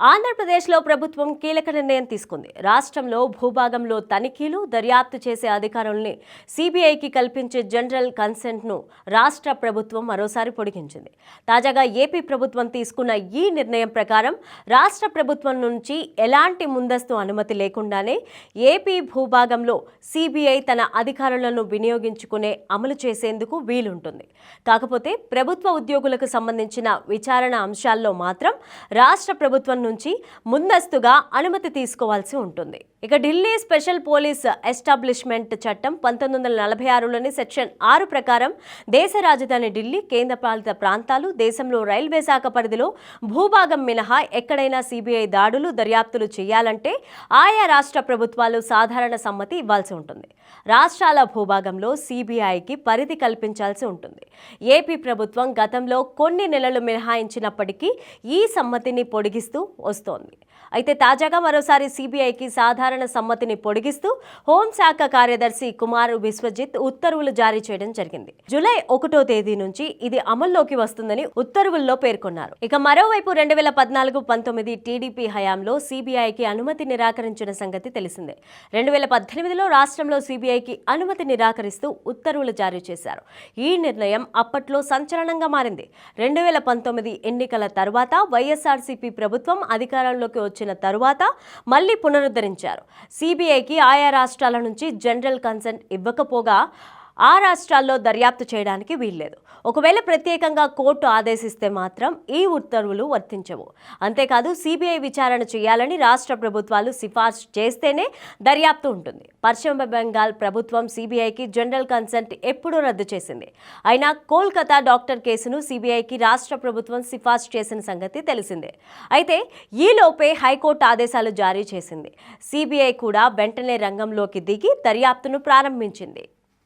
ఆంధ్రప్రదేశ్లో ప్రభుత్వం కీలక నిర్ణయం తీసుకుంది. రాష్ట్రంలో భూభాగంలో తనిఖీలు దర్యాప్తు చేసే అధికారుల్ని సిబిఐకి కల్పించే జనరల్ కన్సెంట్ను రాష్ట్ర ప్రభుత్వం మరోసారి పొడిగించింది. తాజాగా ఏపీ ప్రభుత్వం తీసుకున్న ఈ నిర్ణయం ప్రకారం రాష్ట్ర ప్రభుత్వం నుంచి ఎలాంటి ముందస్తు అనుమతి లేకుండానే ఏపీ భూభాగంలో సిబిఐ తన అధికారులను వినియోగించుకునే అమలు చేసేందుకు వీలుంటుంది. కాకపోతే ప్రభుత్వ ఉద్యోగులకు సంబంధించిన విచారణ అంశాల్లో మాత్రం రాష్ట్ర ప్రభుత్వం నుంచి ముందస్తుగా అనుమతి తీసుకోవాల్సి ఉంటుంది. ఇక ఢిల్లీ స్పెషల్ పోలీస్ ఎస్టాబ్లిష్మెంట్ చట్టం పంతొమ్మిది వందల నలభై ఆరులోని సెక్షన్ ఆరు ప్రకారం దేశ రాజధాని ఢిల్లీ కేంద్రపాలిత ప్రాంతాలు దేశంలో రైల్వే శాఖ పరిధిలో భూభాగం మినహా ఎక్కడైనా సిబిఐ దాడులు దర్యాప్తులు చేయాలంటే ఆయా రాష్ట్ర ప్రభుత్వాలు సాధారణ సమ్మతి ఇవ్వాల్సి ఉంటుంది. రాష్ట్రాల భూభాగంలో సిబిఐకి పరిధి కల్పించాల్సి ఉంటుంది. ఏపీ ప్రభుత్వం గతంలో కొన్ని నెలలు మినహాయించినప్పటికీ ఈ సమ్మతిని పొడిగిస్తూ వస్తోంది. అయితే తాజాగా మరోసారి సిబిఐకి సాధారణ సమ్మతిని పొడిగిస్తూ హోంశాఖ కార్యదర్శి కుమార్ విశ్వజిత్ ఉత్తర్వులు జారీ చేయడం జరిగింది. జూలై ఒకటో తేదీ నుంచి ఇది అమల్లోకి వస్తుందని ఉత్తర్వుల్లో పేర్కొన్నారు. ఇక మరోవైపు రెండు వేల పద్నాలుగు పంతొమ్మిది టీడీపీ హయాంలో సిబిఐకి అనుమతి నిరాకరించిన సంగతి తెలిసిందే. రెండు వేల పద్దెనిమిదిలో రాష్ట్రంలో సిబిఐకి అనుమతి నిరాకరిస్తూ ఉత్తర్వులు జారీ చేశారు. ఈ నిర్ణయం అప్పట్లో సంచలనంగా మారింది. రెండు వేల పంతొమ్మిది ఎన్నికల తర్వాత వైఎస్ఆర్సీపీ ప్రభుత్వం అధికారంలోకి వచ్చిన తరువాత మళ్ళీ పునరుద్ధరించారు. సిబిఐకి ఆయా రాష్ట్రాల నుంచి జనరల్ కన్సెంట్ ఇవ్వకపోగా ఆ రాష్ట్రాల్లో దర్యాప్తు చేయడానికి వీల్లేదు. ఒకవేళ ప్రత్యేకంగా కోర్టు ఆదేశిస్తే మాత్రం ఈ ఉత్తర్వులు వర్తించవు. అంతేకాదు సిబిఐ విచారణ చేయాలని రాష్ట్ర ప్రభుత్వాలు సిఫార్సు చేస్తేనే దర్యాప్తు ఉంటుంది. పశ్చిమ బెంగాల్ ప్రభుత్వం సిబిఐకి జనరల్ కన్సెంట్ ఎప్పుడూ రద్దు చేసింది. అయినా కోల్కతా డాక్టర్ కేసును సిబిఐకి రాష్ట్ర ప్రభుత్వం సిఫార్సు చేసిన సంగతి తెలిసిందే. అయితే ఈలోపే హైకోర్టు ఆదేశాలు జారీ చేసింది. సిబిఐ కూడా వెంటనే రంగంలోకి దిగి దర్యాప్తును ప్రారంభించింది.